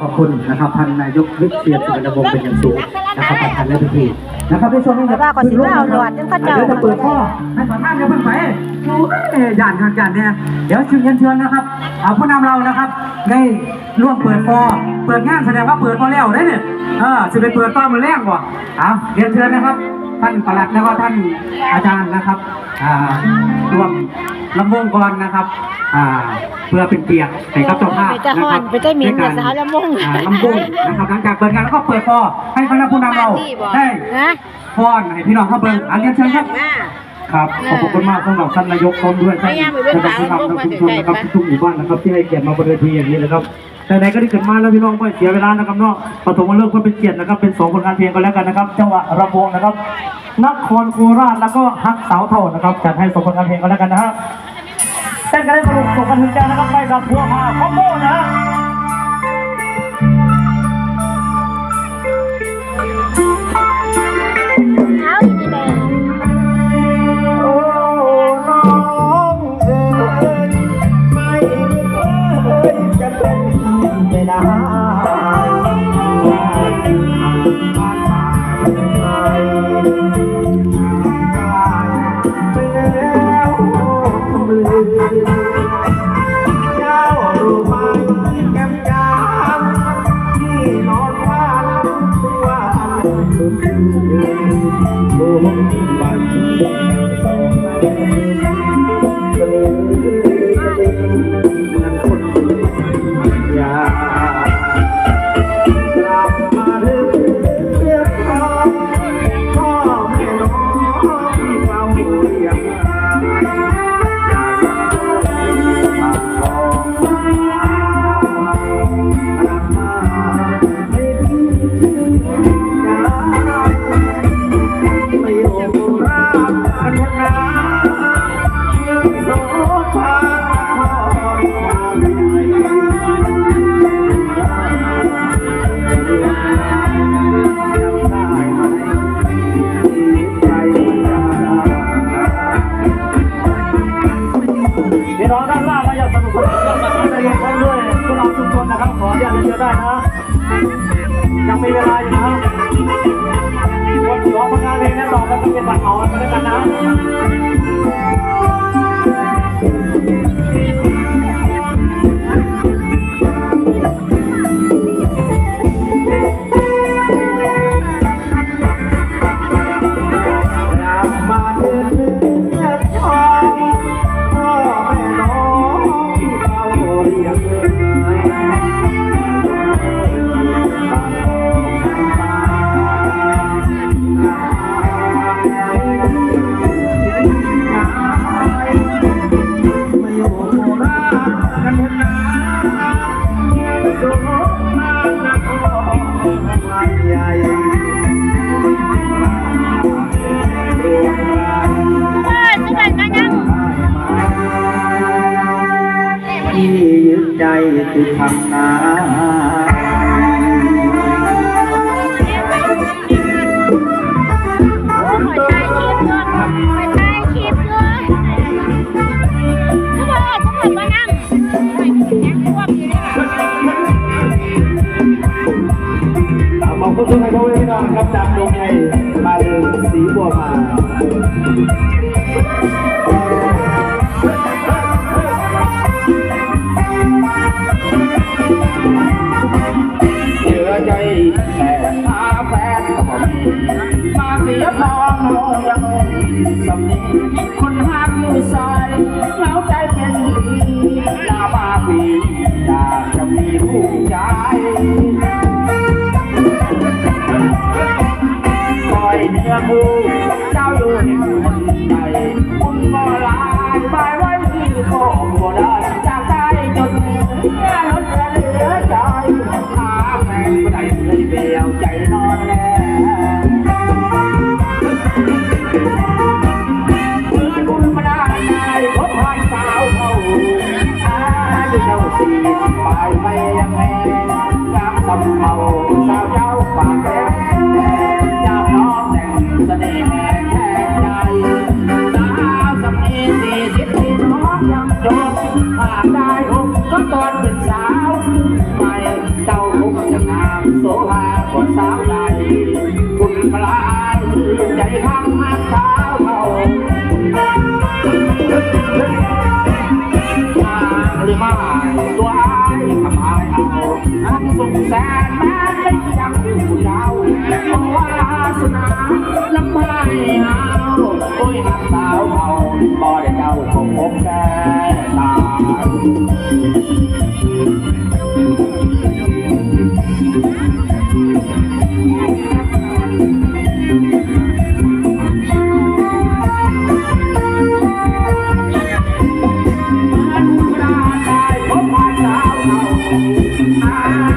ขอบคุณนะครับท่านนายกวิเชียรสุวรรณวงศ์เป็นอย่างสูงนะครับประธานในพิธีนะครับในช่วงนี้แต่ว่าก่อนสิมาเอาหลอดจังเขาเจ้าเดี๋ยวจะเปิดข้อให้ประธานเดี๋ยวเพิ่งไปโอ้ยย่านทางการเนี่ยเดี๋ยวเชิญเชิญนะครับเอาผู้นำเรานะครับ ได้ร่วมเปิดฟอเปิดงานแสดงว่าเปิดฟอแล้วได้เนี่ยเออจะไปเปิดต้อนมือแรกบ่เอาเรียนเชิญนะครับ ท่านปลัดแล้วก็ท่านอาจารย์นะครับอ่าร่วม ลำวงกรนะครับอ่าเพื่อเป็นเกียรติให้กับเจ้าภาพไปตะนะฮ้คอรันบไปตะหมิ่นในการกับสาวลำวงอ่าลำวงนะครับหลังจากเปิดงานแล้วก็เปิดฟอให้คณะผู้นำเราได้นะพรให้พี่น้องเข้าเบิ่งอันเรียนเชิญครับครับขอบคุณมากสำหรับท่านนายกพร้อมด้วยท่านท่านผู้นำและชุมชนนะครับทุกหมู่บ้านนะครับที่ให้เกียรติมาบนเวทีอย่างนี้นะครับแต่ไหนก็ได้เกิดมาแล้วพี่น้องไม่เสียเวลานะครับเนาะปฐมฤกษ์ก็เป็นเกียรตินะครับเป็นสองผลงานเพลงกันแล้วกันนะครับจังหวะระวงนะครับ นครโคราชแล้วก็ฮักสาวเท่านะครับจัดให้สองผลงานเพลงกันแล้วกันนะฮะเต้นกันได้สนุกส่งกันถึงใจนะครับไปกับพัวมาคอมโบนะฮะ พี่น้องด้านล่างก็อย่าสนุกสนานกันนะครับใจเย็นด้วยพวกเราทุกคนนะครับขออนุญาตเรียนได้นะ ยังมีเวลาอยู่นะครับวันสองานเพลงแน่นอนแล้วก็เป็นบัตรเหมากันด้วยกันนะ ที่ยึดใจคือทำนา น้องครับจากดงไงมาเลยสีบัวมา เท่าสี่ไปไม่ยังไงงามสำเมาสาวเจ้าปากแดงอยากน้องแต่งเสน่ห์แม่แค่ใจสาวสำเนียงสี่สิบสี่น้องยังจบหากได้อกก็ตอนเป็นสาวใหม่เจ้าคงภาก่อนสาวใดคุณพลายใจข้างหักสาวเขามา แสนแม้ไม่ยังอยู่ยาวเพราะวาสนาลำไม้เอาโอ้ยหักสาวเขาบ่ได้เจ้าคงพบแก่ตาเมสาวเขอายเราสีบายไปน้ำสับเขาดงยามแต่งใจแม่แค่ใจสาวเร็จที่ที่อายุยังสูงหน้าได้ผมก็ตา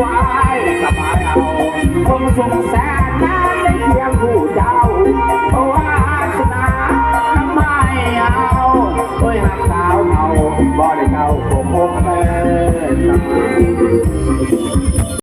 วายสบายเอาคงสงแสนนั้นได้เพียงผู้เจ้าเพราะว่าชนะทำไมเอาโอ้ยหักสาวเอาบ่ได้เจ้าคงคงเออ